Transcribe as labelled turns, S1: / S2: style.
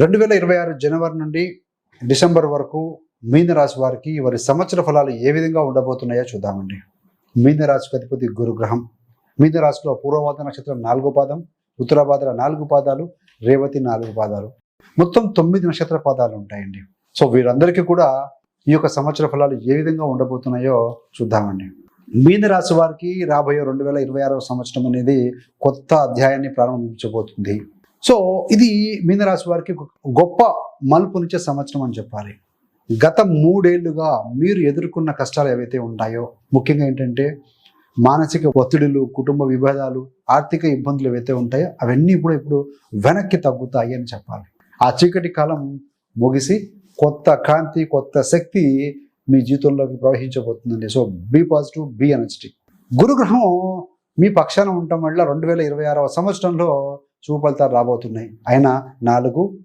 S1: రెండు వేల ఇరవై ఆరు జనవరి నుండి డిసెంబర్ వరకు మీనరాశి వారికి వారి సంవత్సర ఫలాలు ఏ విధంగా ఉండబోతున్నాయో చూద్దామండి. మీన అధిపతి గురుగ్రహం. మీనరాశిలో పూర్వవాద నక్షత్రం నాలుగో పాదం ఉత్తరాభాద్ర నాలుగు పాదాలు రేవతి నాలుగు పాదాలు. మొత్తం తొమ్మిది నక్షత్ర పాదాలు ఉంటాయండి. సో వీరందరికీ కూడా ఈ యొక్క సంవత్సర ఫలాలు ఏ విధంగా ఉండబోతున్నాయో చూద్దామండి. మీనరాశి వారికి రాబోయే రెండు వేల ఇరవై ఆరవ సంవత్సరం అనేది కొత్త అధ్యాయాన్ని ప్రారంభించబోతుంది. సో ఇది మీనరాశి వారికి గొప్ప మలుపునిచ్చే సంవత్సరం అని చెప్పాలి. గత మూడేళ్ళుగా మీరు ఎదుర్కొన్న కష్టాలు ఏవైతే ఉంటాయో ముఖ్యంగా ఏంటంటే మానసిక ఒత్తిడులు కుటుంబ విభేదాలు ఆర్థిక ఇబ్బందులు ఏవైతే ఉంటాయో అవన్నీ కూడా ఇప్పుడు వెనక్కి తగ్గుతాయి అని చెప్పాలి. ఆ చీకటి కాలం ముగిసి కొత్త కాంతి కొత్త శక్తి మీ జీవితంలోకి ప్రవహించబోతుందండి. So be positive be energetic. గురుగ్రహం మీ పక్షాన ఉండటం వల్ల రెండు వేల ఇరవై ఆరవ సంవత్సరంలో శుభ రాబోతున్నాయి. ఆయన నాలుగు